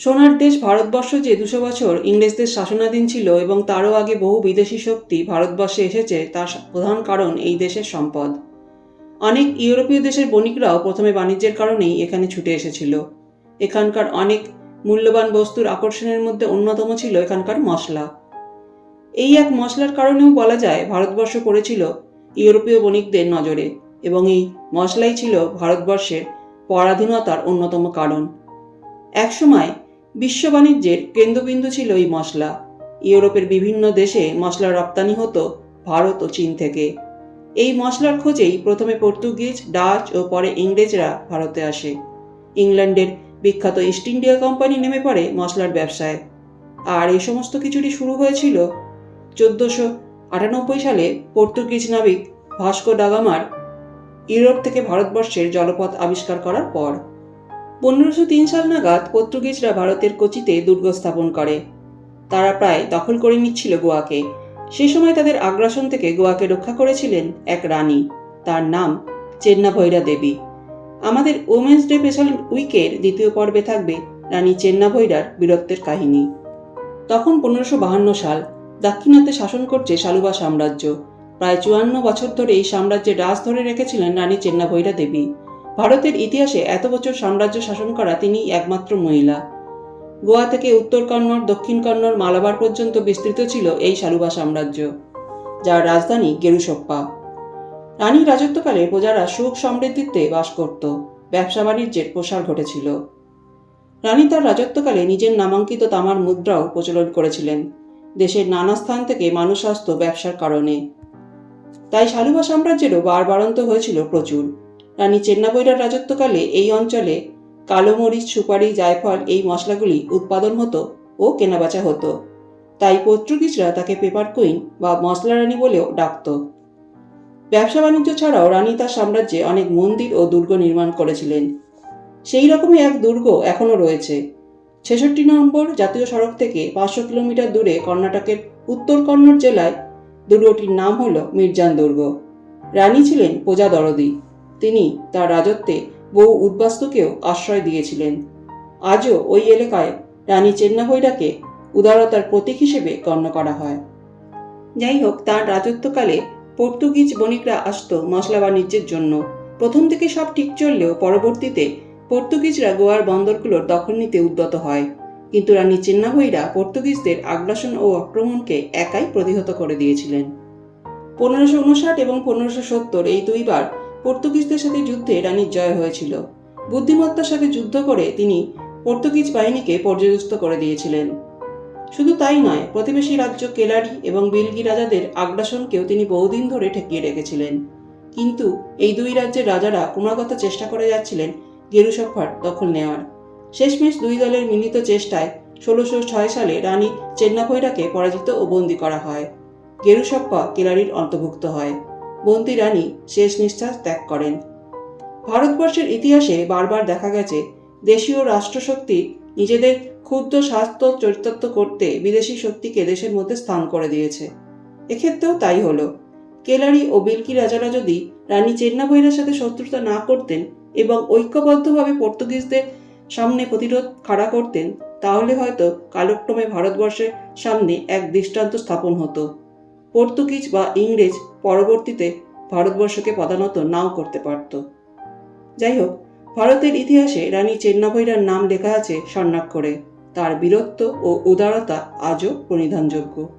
সোনার দেশ ভারতবর্ষ যে দুশো বছর ইংরেজদের শাসনাধীন ছিল এবং তারও আগে বহু বিদেশি শক্তি ভারতবর্ষে এসেছে, তার প্রধান কারণ এই দেশের সম্পদ। অনেক ইউরোপীয় দেশের বণিকরাও প্রথমে বাণিজ্যের কারণেই এখানে ছুটে এসেছিল। এখানকার অনেক মূল্যবান বস্তুর আকর্ষণের মধ্যে অন্যতম ছিল এখানকার মশলা। এই এক মশলার কারণেও বলা যায় ভারতবর্ষ পড়েছিল ইউরোপীয় বণিকদের নজরে এবং এই মশলাই ছিল ভারতবর্ষের পরাধীনতার অন্যতম কারণ। একসময় বিশ্ব বাণিজ্যের কেন্দ্রবিন্দু ছিল এই মশলা। ইউরোপের বিভিন্ন দেশে মশলা রপ্তানি হতো ভারত ও চীন থেকে। এই মশলার খোঁজেই প্রথমে পর্তুগিজ, ডাচ ও পরে ইংরেজরা ভারতে আসে। ইংল্যান্ডের বিখ্যাত ইস্ট ইন্ডিয়া কোম্পানি নেমে পড়ে মশলার ব্যবসায়। আর এই সমস্ত কিছুরই শুরু হয়েছিল চোদ্দোশো আটানব্বই সালে পর্তুগিজ নাবিক ভাস্কো ডাগামার ইউরোপ থেকে ভারতবর্ষের জলপথ আবিষ্কার করার পর। পনেরোশো তিন সাল নাগাদ পর্তুগিজরা ভারতের কোচিতে দুর্গ স্থাপন করে। তারা প্রায় দখল করে নিচ্ছিল গোয়াকে। সে সময় তাদের আগ্রাসন থেকে গোয়াকে রক্ষা করেছিলেন এক রানী। তার নাম চেন্না ভৈরা দেবী। আমাদের ওমেন্স ডে স্পেশাল উইকের দ্বিতীয় পর্বে থাকবে রানী চেন্না ভৈরার বীরত্বের কাহিনী। তখন পনেরোশো বাহান্ন সাল দাক্ষিণাত্যে শাসন করছে শালুবা সাম্রাজ্য। প্রায় চুয়ান্ন বছর ধরে এই সাম্রাজ্যের রাজ ধরে রেখেছিলেন রানী চেন্না ভৈরা দেবী। ভারতের ইতিহাসে এত বছর সাম্রাজ্য শাসন করা তিনি একমাত্র মহিলা। গোয়া থেকে উত্তর কন্নড়, দক্ষিণ কন্নড়, মালাবার পর্যন্ত বিস্তৃত ছিল এই শালুবা সাম্রাজ্য, যার রাজধানী গেরুসপ্পা রানীর রাজত্বকালে প্রজারা সুখ সমৃদ্ধিতে বাস করত, ব্যবসা বাণিজ্যের প্রসার ঘটেছিল। রানী তার রাজত্বকালে নিজের নামাঙ্কিত তামার মুদ্রাও প্রচলন করেছিলেন, দেশের নানা স্থান থেকে মানুষ আসত ব্যবসার কারণে। তাই শালুবা সাম্রাজ্যেরও বাড়বাড়ন্ত হয়েছিল প্রচুর। রানী চেন্নাবৈরার রাজত্বকালে এই অঞ্চলে কালো মরিচ, সুপারি, জায়ফল এই মশলাগুলি উৎপাদন হতো ও কেনাবেচা হতো। তাই পর্তুগিজরা তাকে পেপার কুইন বা মশলা রানী বলেও ডাকত। ব্যবসা বাণিজ্য ছাড়াও রানী তার সাম্রাজ্যে অনেক মন্দির ও দুর্গ নির্মাণ করেছিলেন। সেই রকমই এক দুর্গ এখনও রয়েছে। ছেষট্টি নম্বর জাতীয় সড়ক থেকে পাঁচশো কিলোমিটার দূরে কর্ণাটকের উত্তর কন্নড় জেলায় দুর্গটির নাম হল মির্জান দুর্গ। রানী ছিলেন প্রজা দরদি। তিনি তার রাজত্বে বহু উদ্বাস্তুকেও আশ্রয় দিয়েছিলেন। আজও ওই এলাকায় রানী চেন্নাভৈরাকে উদারতার প্রতীক হিসেবে গণ্য করা হয়। যাই হোক তার রাজত্বকালে পর্তুগিজ বণিকরা আসতো মশলা বাণিজ্যের জন্য। প্রথম থেকে সব ঠিক চললেও পরবর্তীতে পর্তুগিজরা গোয়ার বন্দরগুলোর দখল নিতে উদ্যত হয়। কিন্তু রানী চেন্নাভৈরা পর্তুগিজদের আগ্রাসন ও আক্রমণকে একাই প্রতিহত করে দিয়েছিলেন। পনেরোশো উনষাট এবং পনেরোশো সত্তর এই দুইবার পর্তুগিজদের সাথে যুদ্ধে রানীর জয় হয়েছিল। বুদ্ধিমত্তার সাথে যুদ্ধ করে তিনি পর্তুগিজ বাহিনীকে পর্যদস্ত করে দিয়েছিলেন। শুধু তাই নয়, প্রতিবেশী রাজ্য কেলারি এবং বিলগি রাজাদের আগ্রাসনকেও তিনি বহুদিন ধরে ঠেকিয়ে রেখেছিলেন। কিন্তু এই দুই রাজ্যের রাজারা ক্রমাগত চেষ্টা করে যাচ্ছিলেন গেরুসফার দখল নেওয়ার। শেষমেশ দুই দলের মিলিত চেষ্টায় ষোলোশো ছয় সালে রানী চেন্নাভৈরাকে পরাজিত ও বন্দী করা হয়। গেরুসপ্পা কেলারির অন্তর্ভুক্ত হয়। বন্দী রানী শেষ নিঃশ্বাস ত্যাগ করেন। ভারতবর্ষের ইতিহাসে বারবার দেখা গেছে দেশীয় রাষ্ট্রশক্তি নিজেদের ক্ষুদ্র স্বাস্থ্য চরিতার্থ করতে বিদেশি শক্তিকে দেশের মধ্যে স্থান করে দিয়েছে। এক্ষেত্রেও তাই হলো। কেলারি ও বিলকি রাজারা যদি রানী চেন্নাভৈরার সাথে শত্রুতা না করতেন এবং ঐক্যবদ্ধভাবে পর্তুগিজদের সামনে প্রতিরোধ খাড়া করতেন, তাহলে হয়তো কালক্রমে ভারতবর্ষের সামনে এক দৃষ্টান্ত স্থাপন হতো। পর্তুগিজ বা ইংরেজ পরবর্তীতে ভারতবর্ষকে পদানত নাও করতে পারত। যাই হোক ভারতের ইতিহাসে রানী চেন্নাভৈরার নাম লেখা আছে স্বর্ণাক্ষরে। তার বীরত্ব ও উদারতা আজও প্রণিধানযোগ্য।